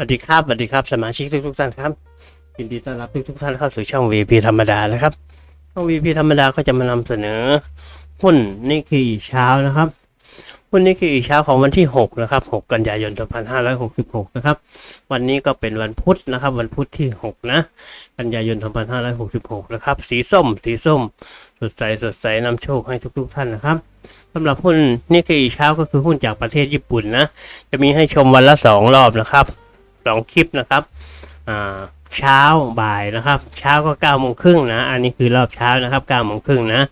สวัสดีครับสวัสดีครับสมาชิกทุกทุกๆท่านครับยินดีต้อนรับทุกทุกๆท่านเข้าสู่ช่อง VP ธรรมดานะครับช่อง VP ธรรมดาก็จะมานำเสนอหุ้นนี่คือเช้านะครับหุ้นนี่คือเช้าของวันที่ 6 นะครับ 6 กันยายน 2566 นะครับ วันนี้ก็เป็นวันพุธนะครับ วันพุธที่ 6 นะ กันยายน 2566 นะครับ สีส้ม สีส้ม สดใส สดใสนำโชคให้ทุก ๆ ท่านนะครับสำหรับหุ้นนี่คือเช้าก็คือหุ้นจากประเทศญี่ปุ่นนะ จะมีให้ชมวันละสองรอบนะครับ สองคลิปนะครับเช้าบ่ายนะครับ เช้าก็เก้าโมงครึ่งนะอันนี้คือรอบเช้านะครับเก้าโมงครึ่งนะ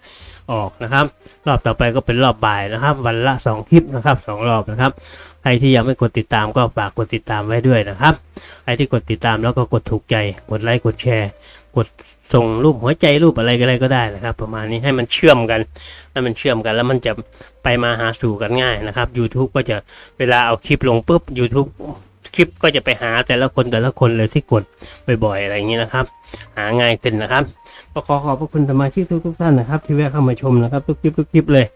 ออกนะครับ รอบต่อไปก็เป็นรอบบ่ายนะครับ วันละสองคลิปนะครับสองรอบนะครับใครที่ยังไม่กดติดตามก็ฝากกดติดตามไว้ด้วยนะครับใครที่กดติดตามแล้วก็กดถูกใจกดไลค์กดแชร์ กดส่งรูปหัวใจรูปอะไรก็ได้ก็ได้นะครับ ประมาณนี้ให้มันเชื่อมกันให้มันเชื่อมกันแล้วมันจะไปมาหาสู่กันง่ายนะครับ YouTube ก็จะเวลาเอาคลิปลงปุ๊บ YouTube คลิปก็จะไปหาแต่ละคนแต่ละคนเลยที่กดบ่อยๆอะไรอย่างนี้นะครับ หาง่ายขึ้นนะครับก็ขอขอบพระคุณสมาชิกทุกๆท่านนะครับ ที่แวะเข้ามาชมนะครับ ทุกคลิปทุกคลิปเลย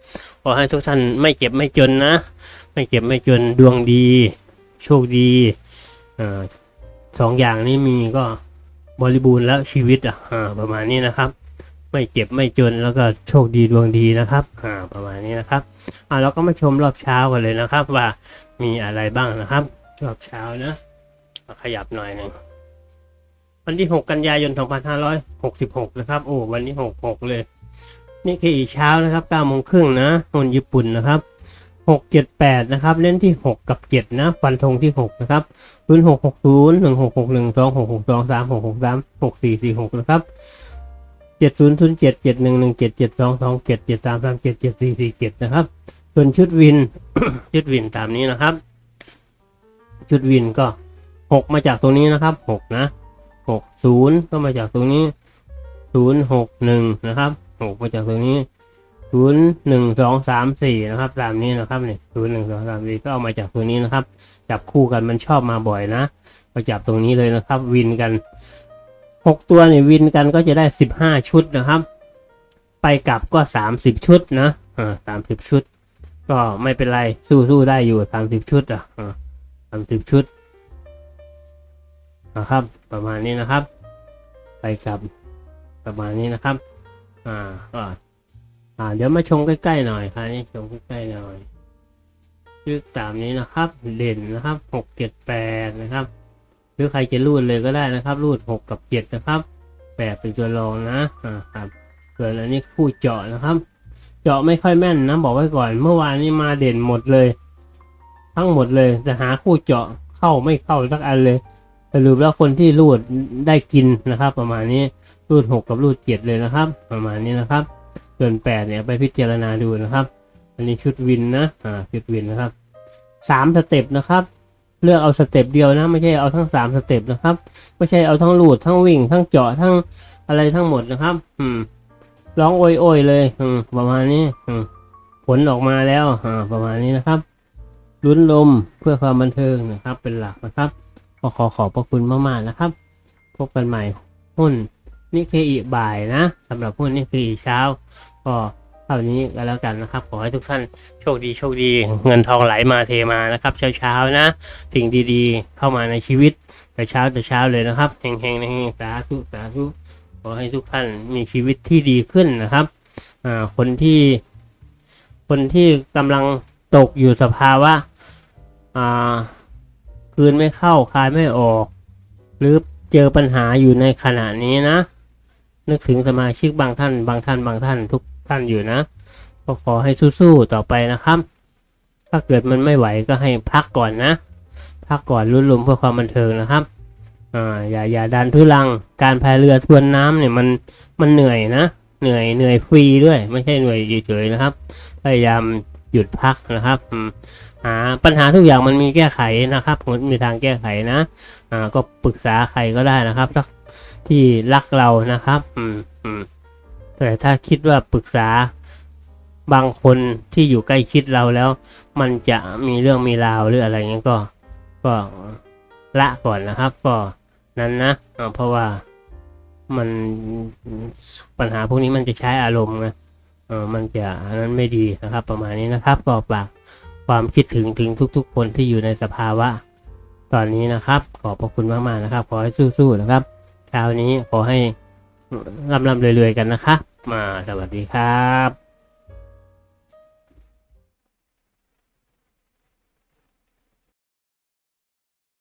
ขอให้ทุกท่านไม่เก็บไม่จนนะ ไม่เก็บไม่จนดวงดี โชคดีอสองอย่างนี้มีก็บริบูรณ์แล้วชีวิตอะประมาณนี้นะครับ ไม่เจ็บไม่จนแล้วก็โชคดีดวงดีนะครับอ่าประมาณนี้นะครับอ่าเราก็มาชมรอบเช้ากันเลยนะครับ ว่ามีอะไรบ้างนะครับ รอบเช้านะขยับหน่อยหนึ่งวันที่ 6 กันยายน 2566 นะครับ โอ้ วันนี้ 66 เลย นี่คืออีกเช้านะครับ9โมงครึ่งนะคนญี่ปุ่นนะครับ 6 7 8 นะครับ เล่นที่ 6 กับ 7 นะ ฟันธงที่ 6 นะครับ0 6 6 0 1 6 6 1 2 6 6 2 3 6 6 3 6 4 4 6 นะครับเจ็ดศูนย์ศูนย์เจ็ดเจ็ดหนึ่งหนึ่งเจ็ดเจ็ดสองสองเจ็ดเจ็ดสามสามเจ็ดเจ็ดสี่สี่เจ็ดนะครับ ส่วนชุดวิน ชุดวินตามนี้นะครับ ชุดวินก็หกมาจากตรงนี้นะครับหกนะหกศูนย์ก็มาจากตรงนี้ศูนย์หกหนึ่งนะครับหกมาจากตรงนี้ศูนย์หนึ่งสองสามสี่นะครับ ตามนี้นะครับเนี่ยศูนย์หนึ่งสองสามสี่ก็เอามาจากตัวนี้นะครับ จับคู่กันมันชอบมาบ่อยนะก็จับตรงนี้เลยนะครับ วินกันหกตัวเนี่ยวินกันก็จะได้สิบห้าชุดนะครับ ไปกลับก็สามสิบชุดนะอ่าสามสิบชุด ก็ไม่เป็นไรสู้สู้ได้อยู่สามสิบชุดอะ สามสิบชุดนะครับ ประมาณนี้นะครับ ไปกับประมาณนี้นะครับ อ่าก็อ่า เดี๋ยวมาชมใกล้ๆหน่อยครับนี่ชมใกล้ๆหน่อยชื่อตามนี้นะครับ เด่นนะครับหกเจ็ดแปดนะครับ หรือใครจะรูดเลยก็ได้นะครับ รูดหกกับเจ็ดนะครับแปดเป็นตัวรองนะอ่าครับส่วนอันนี้คู่เจาะนะครับ เจาะไม่ค่อยแม่นนะบอกไว้ก่อน เมื่อวานนี้มาเด่นหมดเลย ทั้งหมดเลยแต่หาคู่เจาะเข้าไม่เข้าสักอันเลยสรุปแล้วคนที่รูดได้กินนะครับ ประมาณนี้รูดหกกับรูดเจ็ดเลยนะครับ ประมาณนี้นะครับ ส่วนแปดเนี่ยไปพิจารณาดูนะครับ อันนี้ชุดวินนะอ่าชุดวินนะครับสามสเต็ปนะครับเลือกเอาสเต็ปเดียวนะ ไม่ใช่เอาทั้งสามสเต็ปนะครับ ไม่ใช่เอาทั้งลูดทั้งวิ่ง ทั้งเจาะทั้งอะไรทั้งหมดนะครับ อืมร้องโอยโอยเลย อืมประมาณนี้ อืมผลออกมาแล้วอ่าประมาณนี้นะครับ ลุ้นลมเพื่อความบันเทิงนะครับ เป็นหลักนะครับก็ขอขอบพระคุณมากๆนะครับ พบกันใหม่หุ้นนี่คืออีบ่ายนะสำหรับหุ้นนี่คืออีเช้า ก็เท่านี้ก็แล้วกันนะครับ ขอให้ทุกท่านโชคดีโชคดี เงินทองไหลมาเทมานะครับ เช้าๆนะ สิ่งดีๆ เข้ามาในชีวิตแต่เช้าแต่เช้าเลยนะครับเฮงๆเฮงสาธุสาธุขอให้ทุกท่านมีชีวิตที่ดีขึ้นนะครับอ่าคนที่ คนที่กำลังตกอยู่สภาวะ อ่าคืนไม่เข้าคายไม่ออก หรือเจอปัญหาอยู่ในขณะนี้นะ นึกถึงสมาชิกบางท่าน บางท่านบางท่านทุกท่านอยู่นะก็ขอให้สู้ๆต่อไปนะครับ ถ้าเกิดมันไม่ไหวก็ให้พักก่อนนะ พักก่อนลุ้นลมเพื่อความบันเทิงนะครับอ่าอย่าอย่าดันทุลังการพายเรือทวนน้ำเนี่ยมันมันเหนื่อยนะ เหนื่อยเหนื่อยฟรีด้วย ไม่ใช่เหนื่อยเฉยๆนะครับ พยายาม หยุดพักนะครับอืมหาปัญหาทุกอย่างมันมีแก้ไขนะครับมันมีทางแก้ไขนะอ่าก็ปรึกษาใครก็ได้นะครับที่รักเรานะครับอืมอืมแต่ถ้าคิดว่าปรึกษาบางคนที่อยู่ใกล้ชิดเราแล้ว มันจะมีเรื่องมีราวหรืออะไรเงี้ยก็ก็ละก่อนนะครับ ก็นั้นนะเพราะว่ามันปัญหาพวกนี้มันจะใช้อารมณ์ไง เออมันจะอันนั้นไม่ดีนะครับ ประมาณนี้นะครับก็ฝากความคิดถึงถึงทุก ๆ คนที่อยู่ในสภาวะ ตอนนี้นะครับ ขอบพระคุณมากๆนะครับ ขอให้สู้ๆนะครับคราวนี้ขอให้ร่ำๆรวยๆกันนะคะมาสวัสดีครับ